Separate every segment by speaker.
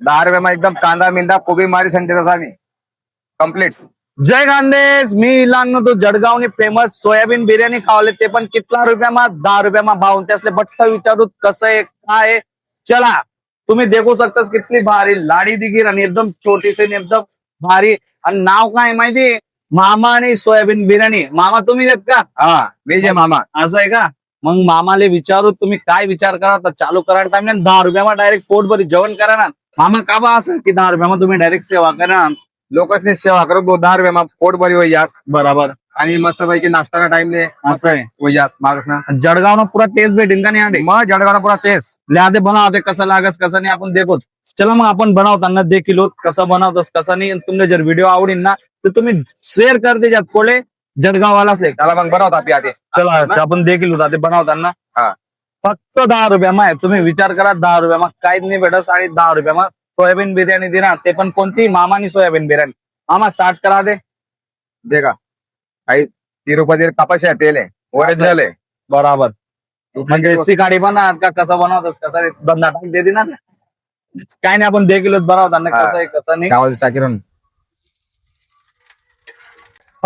Speaker 1: दहा रुपयाમાં एकदम कांदा मिंदा कोबी मारी संते तसा मी. कंप्लीट
Speaker 2: जय खानदेश मी इलान तो जळगावनी फेमस सोयाबीन बिर्याणी खावले ते पण कितला रुपयामा दहा रुपयामा भाव. त्यासले बट्ट विचारू कसं आहे काय आहे? चला तुम्ही देखू शकतास कितली भारी लाडी दिगीर आणि एकदम छोटीशी आणि एकदम भारी. आणि नाव काय माहिती? मामा आणि सोयाबीन बिर्याणी. मामा तुम्ही देत का?
Speaker 1: हा विजय मामा.
Speaker 2: असं आहे का? मग मामाले विचारू तुम्ही काय विचार करा तर चालू करायला टाइम दहा रुपयामा डायरेक्ट पोट भरी जेवण करा ना मामा का बा असं की दहा रुपयामा तुम्ही डायरेक्ट सेवा करा
Speaker 1: लोकांनी सेवा करो दो दहा रुपयाમાં पोट भरी होई जास
Speaker 2: बराबर.
Speaker 1: आणि मस्त पैकी नाश्ताना टाइम ले
Speaker 2: असं आहे.
Speaker 1: जास महाराष्ट्र
Speaker 2: जळगाव पुरा टेस्ट भेटेन का नाही
Speaker 1: मग जळगावला पुरा टेस्ट
Speaker 2: लिहाते बनवते कसं लागत कसं नाही आपण देखोच चला मग आपण बनवताना देखील होत कसं बनवतोस कसं नाही तुमले जर व्हिडिओ आवडीन ना तर तुम्ही शेअर कर दे ज्यात कोले. जळगाववाला असले
Speaker 1: त्याला मग बनवतात आपली आधी
Speaker 2: चला ते आपण देखील होता ते बनवताना.
Speaker 1: हा.
Speaker 2: फक्त दहा रुपयामा आहे तुम्ही विचार करा दहा रुपयामा काहीच नाही भेटत आणि दहा रुपयामा सोयाबीन बिर्याणी देणार ते पण कोणती? मामानी सोयाबीन बिर्याणी. मामा स्टार्ट करा दे
Speaker 1: दे का काही तिरुपती कापाशी आहे तेल आहे. ओरिजिनल आहे.
Speaker 2: बराबर. म्हणजे शिकाडी बनवतात का? कसं बनवतात कसं धंदा टाक दे ना. काय नाही आपण देखील बनवताना
Speaker 1: हा.
Speaker 2: कसं आहे कसं नाही.
Speaker 1: चावल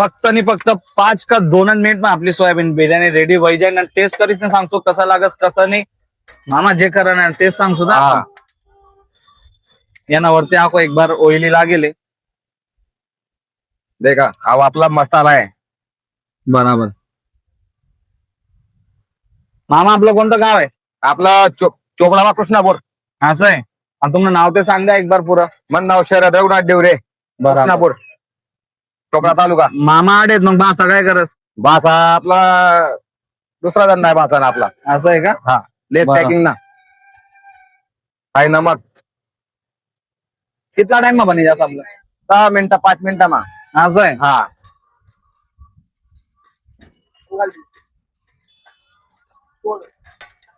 Speaker 2: फक्त आणि फक्त पाच का दोन मिनिट में आपली सोयाबीन बिर्याणी रेडी होई जाईल आणि टेस्ट करीच नाही सांगतो कसं लागस कसं नाही. मामा जे करा ना तेच सांगतो ना.
Speaker 1: हा.
Speaker 2: यांना वरती आको एक बार ओइली लागेल.
Speaker 1: दे का हा आपला मसाला आहे.
Speaker 2: बराबर. मामा आपलं कोणतं गाव आहे?
Speaker 1: आपला चोपडामा कृष्णापूर.
Speaker 2: असं आहे. आणि तुमचं नाव ते सांगा एक बार पुरं.
Speaker 1: मन नाव शहरात रघुनाथ देवरे. कृष्णापूर. चोपडा तालुका.
Speaker 2: मामा आडेत मग बासा काय करस?
Speaker 1: भाषा आपला दुसरा धंदा आहे भाषा आपला.
Speaker 2: असं आहे का?
Speaker 1: हा लेस
Speaker 2: बरं.
Speaker 1: पॅकिंग ना. हाय नमक
Speaker 2: कितना टाइम में बनी जास आपलं
Speaker 1: दहा मिनिटं पाच मिनिटामा
Speaker 2: असं आहे?
Speaker 1: हा.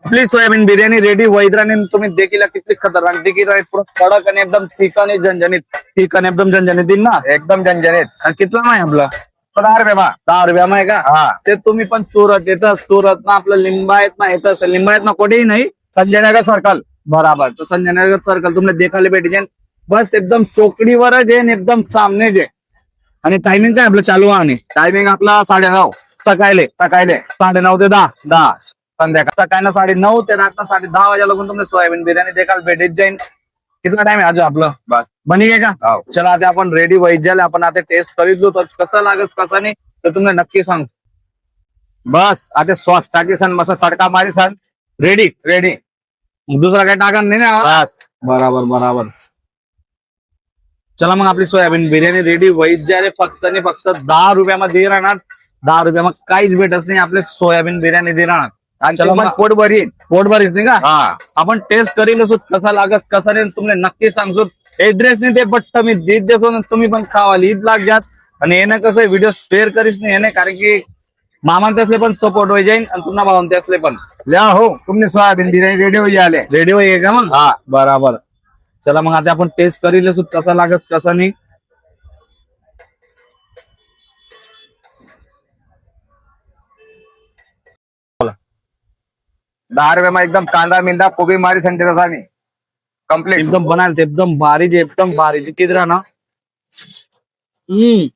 Speaker 2: आपली सोयाबीन बिर्याणी रेडी वैद्राने तुम्ही देखील किती खतरनाक देखील कडक आणि एकदम ठीक आणि झणझणीत ठीक आणि एकदम झणझणीत देईल ना?
Speaker 1: एकदम जनजनीत
Speaker 2: आणि कितला नाही आपलं?
Speaker 1: दहा रुपये मा
Speaker 2: दहा रुपया आहे का?
Speaker 1: हा.
Speaker 2: ते तुम्ही पण चुरत येतं चुरत ना आपलं लिंबायत ना येतं लिंबायत ना कुठेही नाही.
Speaker 1: संजय नगर सर्कल
Speaker 2: बराबर. तर संजय नगर सर्कल तुम्हाला देखायला भेटी बस एकदम चोकडीवरच आहे आणि एकदम सामने जे. आणि टायमिंग काय आपलं? चालू आहे आणि.
Speaker 1: टायमिंग आपला साडे नऊ
Speaker 2: सकाळी
Speaker 1: सकाळी
Speaker 2: साडे नऊ ते दहा.
Speaker 1: दहा. संध्याकाळ.
Speaker 2: सकाळी साडे नऊ ते रात्र साडे दहा वाजेला लागून तुम्हाला सोयाबीन बिर्याणी देखायला भेटत जाईल कितना टाइम आहे आज आपलं?
Speaker 1: बस.
Speaker 2: बनी आहे का?
Speaker 1: हो.
Speaker 2: चला आता आपण रेडी व्हायचं झालं आपण आता टेस्ट करीत लो तर कसं लागत कसं नाही तर तुम्हाला नक्की सांग.
Speaker 1: बस आता सॉस टाकी सन मस्त तडका मारी सन.
Speaker 2: रेडी
Speaker 1: रेडी
Speaker 2: दुसरा काही टाका नाही ना?
Speaker 1: बस.
Speaker 2: बराबर बराबर. चला मग आपली सोयाबीन बिर्याणी रेडी झाली फक्त आणि फक्त दहा रुपयामध्ये राहणार दहा रुपयामध्ये काहीच भेटत नाही. आपले सोयाबीन बिर्याणी दे राहणार
Speaker 1: आणि
Speaker 2: चला
Speaker 1: पण
Speaker 2: मग.
Speaker 1: पोट भरी
Speaker 2: पोट भरीत नाही का?
Speaker 1: हा.
Speaker 2: आपण टेस्ट करील असो कसा लागत कसा नाही तुम्ही नक्की सांगतो एड्रेस नाही ते बट तुम्ही देत देतो आणि तुम्ही पण खावाल ईद लाग जात आणि येणं कसं व्हिडिओ शेअर करीच नाही येणे कारण की मामान त्यासले पण सपोर्ट होई जाईल आणि पुन्हा भाऊन त्यासले पण.
Speaker 1: ल्या हो तुमने सोयाबीन बिर्याणी रेडी होई आले.
Speaker 2: रेडी होई का मग?
Speaker 1: हा
Speaker 2: बराबर. चला मग आता आपण टेस्ट करील असो कसा लागत कसा नाही.
Speaker 1: दहा रुपयाમાં एकदम कांदा मिंदा कोबी मारी सांगते तसा मी कंप्लीट
Speaker 2: एकदम बनायला एकदम भारी जे एकदम भारी. किती राहणार हम्म.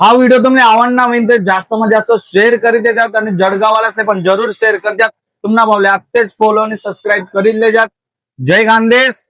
Speaker 2: हा व्हिडिओ तुम्ही आवडणार होईल तर जास्त मध्ये जास्त शेअर करीत येतात आणि नाही पण जरूर शेअर करतात तुम्हाला भावले आत्तेच फॉलो आणि सबस्क्राईब करीत ले जात जय गांधेस.